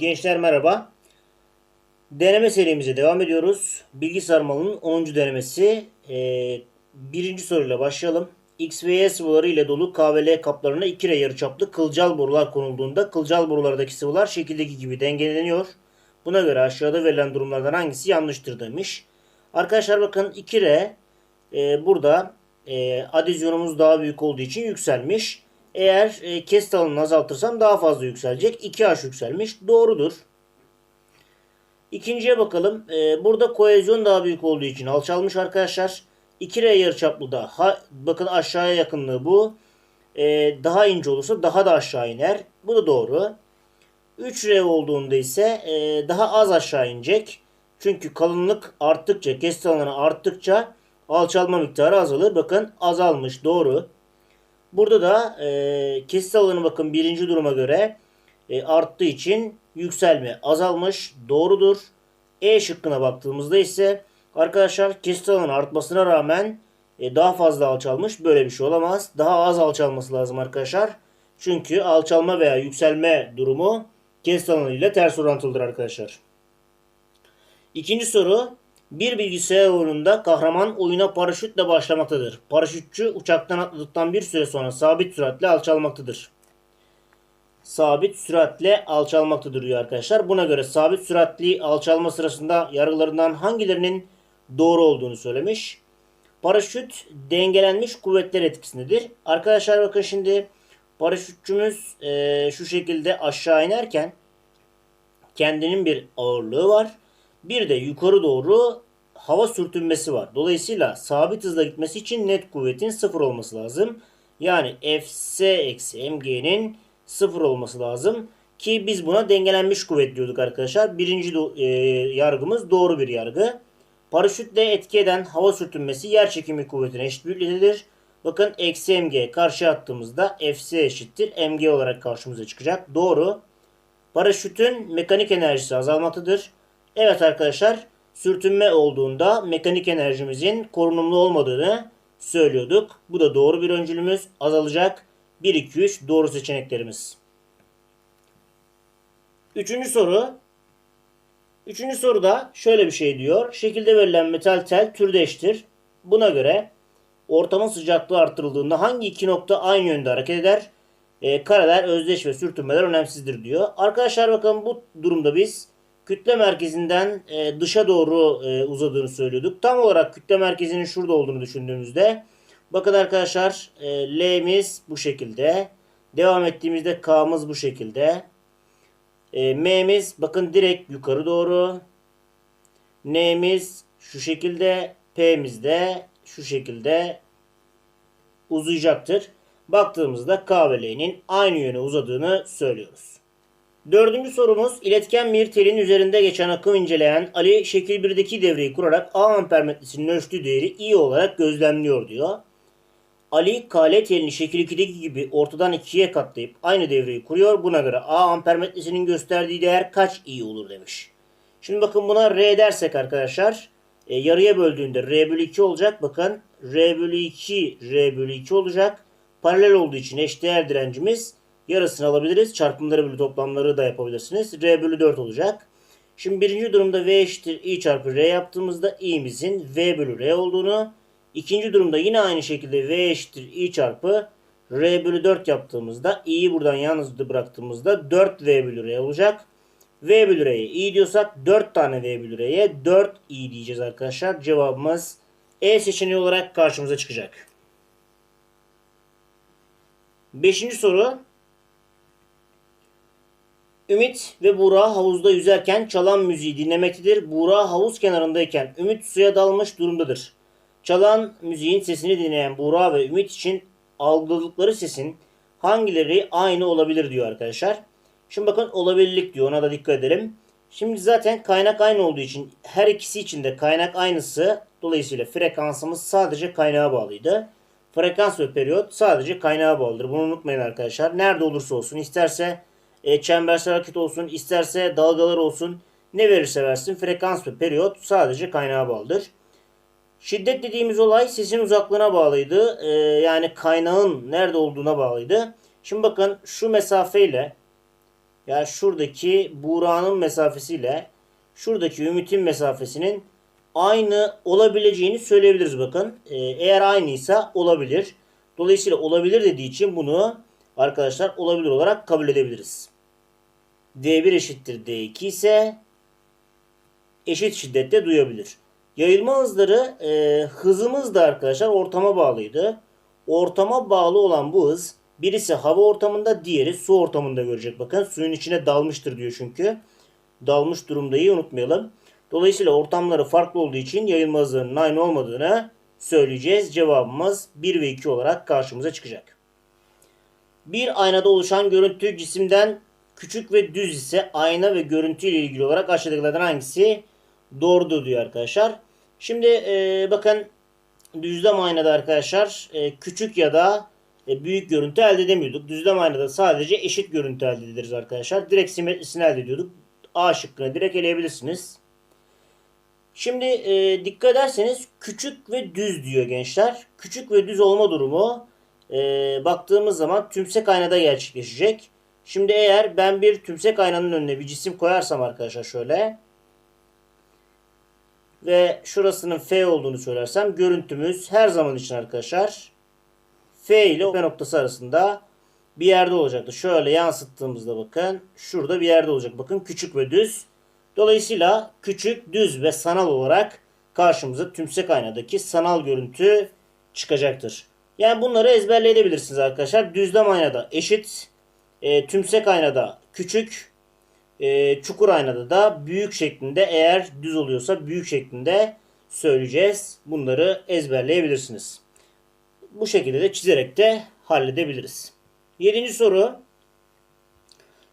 Gençler merhaba. Deneme serimize devam ediyoruz. Bilgi sarmalının 10. denemesi. Ee, birinci soruyla başlayalım. X ve Y sıvıları ile dolu K ve L kaplarına 2 R yarıçaplı kılcal borular konulduğunda kılcal borulardaki sıvılar şekildeki gibi dengeleniyor. Buna göre aşağıda verilen durumlardan hangisi yanlıştır demiş. Arkadaşlar bakın 2R e, burada e, adüzyonumuz daha büyük olduğu için yükselmiş. Eğer e, kesit alanını azaltırsam daha fazla yükselecek. 2H yükselmiş. Doğrudur. İkinciye bakalım. E, burada kohezyon daha büyük olduğu için alçalmış arkadaşlar. 2R yarıçaplıda ha, bakın aşağıya yakınlığı bu. E, daha ince olursa daha da aşağı iner. Bu da doğru. 3R olduğunda ise e, daha az aşağı inecek. Çünkü kalınlık arttıkça, kesit alanı arttıkça alçalma miktarı azalır. Bakın azalmış. Doğru. Burada da e, kesit alanı bakın birinci duruma göre e, arttığı için yükselme azalmış. Doğrudur. E şıkkına baktığımızda ise arkadaşlar kesit alanı artmasına rağmen e, daha fazla alçalmış. Böyle bir şey olamaz. Daha az alçalması lazım arkadaşlar. Çünkü alçalma veya yükselme durumu kesit alanı ile ters orantılıdır arkadaşlar. İkinci soru. Bir bilgisayar oyununda kahraman oyuna paraşütle başlamaktadır. Paraşütçü uçaktan atladıktan bir süre sonra sabit süratle alçalmaktadır. Sabit süratle alçalmaktadır diyor arkadaşlar. Buna göre sabit süratli alçalma sırasında yargılarından hangilerinin doğru olduğunu söylemiş. Paraşüt dengelenmiş kuvvetler etkisindedir. Arkadaşlar bakın şimdi paraşütçümüz eee, şu şekilde aşağı inerken kendinin bir ağırlığı var. Bir de yukarı doğru hava sürtünmesi var. Dolayısıyla sabit hızla gitmesi için net kuvvetin sıfır olması lazım. Yani Fs eksi mg'nin sıfır olması lazım. Ki biz buna dengelenmiş kuvvet diyorduk arkadaşlar. Birinci e, yargımız doğru bir yargı. Paraşütle etki eden hava sürtünmesi yer çekimi kuvvetine eşit büyüklüğündedir. Bakın eksi mg karşı attığımızda Fs eşittir mg olarak karşımıza çıkacak. Doğru. Paraşütün mekanik enerjisi azalmaktadır. Evet arkadaşlar sürtünme olduğunda mekanik enerjimizin korunumlu olmadığını söylüyorduk. Bu da doğru bir öncülümüz azalacak. 1, 2, 3 doğru seçeneklerimiz. Üçüncü soru. Üçüncü soruda şöyle bir şey diyor. Şekilde verilen metal tel türdeştir. Buna göre ortamın sıcaklığı artırıldığında hangi iki nokta aynı yönde hareket eder? E, kareler özdeş ve sürtünmeler önemsizdir diyor. Arkadaşlar bakın bu durumda biz kütle merkezinden e, dışa doğru e, uzadığını söylüyorduk. Tam olarak kütle merkezinin şurada olduğunu düşündüğümüzde bakın arkadaşlar e, L'miz bu şekilde. Devam ettiğimizde K'mız bu şekilde. E, M'miz bakın direkt yukarı doğru. N'miz şu şekilde. P'miz de şu şekilde uzayacaktır. Baktığımızda K ve L'nin aynı yöne uzadığını söylüyoruz. Dördüncü sorumuz iletken bir telin üzerinde geçen akım inceleyen Ali şekil 1'deki devreyi kurarak A ampermetresinin ölçtüğü değeri i olarak gözlemliyor diyor. Ali KL telini şekil 2'deki gibi ortadan ikiye katlayıp aynı devreyi kuruyor. Buna göre A ampermetresinin gösterdiği değer kaç i olur demiş. Şimdi bakın buna R dersek arkadaşlar e, yarıya böldüğünde R bölü 2 olacak. Bakın R bölü 2 R bölü 2 olacak. Paralel olduğu için eşdeğer direncimiz yarısını alabiliriz. Çarpımları bölü toplamları da yapabilirsiniz. R bölü 4 olacak. Şimdi birinci durumda V eşittir I çarpı R yaptığımızda i'mizin V bölü R olduğunu. ikinci durumda yine aynı şekilde V eşittir I çarpı R bölü 4 yaptığımızda i'yi buradan yalnız bıraktığımızda 4V bölü R olacak. V bölü R'ye i diyorsak 4 tane V bölü R'ye 4 i diyeceğiz arkadaşlar. Cevabımız E seçeneği olarak karşımıza çıkacak. Beşinci soru. Ümit ve Buğra havuzda yüzerken çalan müziği dinlemektedir. Buğra havuz kenarındayken Ümit suya dalmış durumdadır. Çalan müziğin sesini dinleyen Buğra ve Ümit için algıladıkları sesin hangileri aynı olabilir diyor arkadaşlar. Şimdi bakın olabilirlik diyor ona da dikkat edelim. Şimdi zaten kaynak aynı olduğu için her ikisi için de kaynak aynısı. Dolayısıyla frekansımız sadece kaynağa bağlıydı. Frekans ve periyot sadece kaynağa bağlıdır. Bunu unutmayın arkadaşlar. Nerede olursa olsun isterse e, çembersel hareket olsun isterse dalgalar olsun ne verirse versin frekans ve periyot sadece kaynağa bağlıdır. Şiddet dediğimiz olay sesin uzaklığına bağlıydı. E, yani kaynağın nerede olduğuna bağlıydı. Şimdi bakın şu mesafeyle yani şuradaki Buğra'nın mesafesiyle şuradaki Ümit'in mesafesinin aynı olabileceğini söyleyebiliriz bakın. Ee, eğer aynıysa olabilir. Dolayısıyla olabilir dediği için bunu arkadaşlar olabilir olarak kabul edebiliriz. D1 eşittir D2 ise eşit şiddette duyabilir. Yayılma hızları e, hızımız da arkadaşlar ortama bağlıydı. Ortama bağlı olan bu hız birisi hava ortamında diğeri su ortamında görecek. Bakın suyun içine dalmıştır diyor çünkü. Dalmış durumdayı unutmayalım. Dolayısıyla ortamları farklı olduğu için yayılma hızlarının aynı olmadığını söyleyeceğiz. Cevabımız 1 ve 2 olarak karşımıza çıkacak. Bir aynada oluşan görüntü cisimden küçük ve düz ise ayna ve görüntü ile ilgili olarak aşağıdakilerden hangisi doğrudur diyor arkadaşlar. Şimdi e, bakın düzlem aynada arkadaşlar e, küçük ya da e, büyük görüntü elde edemiyorduk. Düzlem aynada sadece eşit görüntü elde ederiz arkadaşlar. Direkt simetrisini elde ediyorduk. A şıkkını direkt eleyebilirsiniz. Şimdi e, dikkat ederseniz küçük ve düz diyor gençler. Küçük ve düz olma durumu e, baktığımız zaman tümsek aynada gerçekleşecek. Şimdi eğer ben bir tümsek aynanın önüne bir cisim koyarsam arkadaşlar şöyle ve şurasının F olduğunu söylersem görüntümüz her zaman için arkadaşlar F ile O noktası arasında bir yerde olacaktır. Şöyle yansıttığımızda bakın şurada bir yerde olacak. Bakın küçük ve düz. Dolayısıyla küçük, düz ve sanal olarak karşımıza tümsek aynadaki sanal görüntü çıkacaktır. Yani bunları ezberleyebilirsiniz arkadaşlar. Düzlem aynada eşit, e, tümsek aynada küçük, e, çukur aynada da büyük şeklinde eğer düz oluyorsa büyük şeklinde söyleyeceğiz. Bunları ezberleyebilirsiniz. Bu şekilde de çizerek de halledebiliriz. Yedinci soru.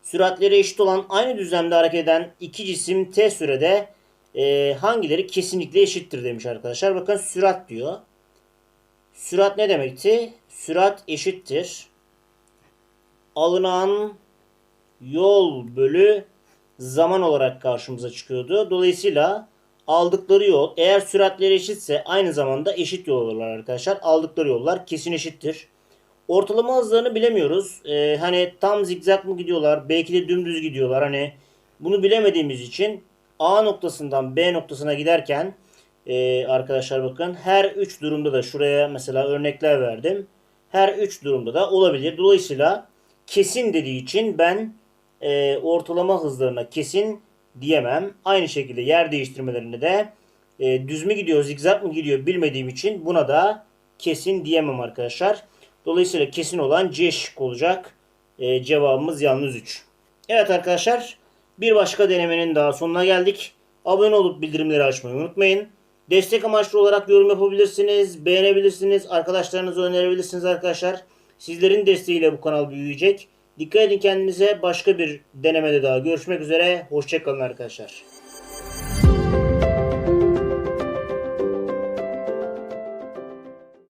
Süratleri eşit olan aynı düzlemde hareket eden iki cisim t sürede e, hangileri kesinlikle eşittir demiş arkadaşlar. Bakın sürat diyor. Sürat ne demekti? Sürat eşittir. Alınan yol bölü zaman olarak karşımıza çıkıyordu. Dolayısıyla aldıkları yol eğer süratleri eşitse aynı zamanda eşit yol olurlar arkadaşlar. Aldıkları yollar kesin eşittir. Ortalama hızlarını bilemiyoruz. Ee, hani tam zigzag mı gidiyorlar? Belki de dümdüz gidiyorlar. Hani bunu bilemediğimiz için A noktasından B noktasına giderken e, arkadaşlar bakın her 3 durumda da şuraya mesela örnekler verdim. Her 3 durumda da olabilir. Dolayısıyla kesin dediği için ben e, ortalama hızlarına kesin diyemem. Aynı şekilde yer değiştirmelerinde de e, düz mü gidiyor, zigzag mı gidiyor bilmediğim için buna da kesin diyemem arkadaşlar. Dolayısıyla kesin olan C şık olacak. E, cevabımız yalnız 3. Evet arkadaşlar bir başka denemenin daha sonuna geldik. Abone olup bildirimleri açmayı unutmayın. Destek amaçlı olarak yorum yapabilirsiniz, beğenebilirsiniz, arkadaşlarınıza önerebilirsiniz arkadaşlar. Sizlerin desteğiyle bu kanal büyüyecek. Dikkat edin kendinize. Başka bir denemede daha görüşmek üzere. Hoşçakalın arkadaşlar.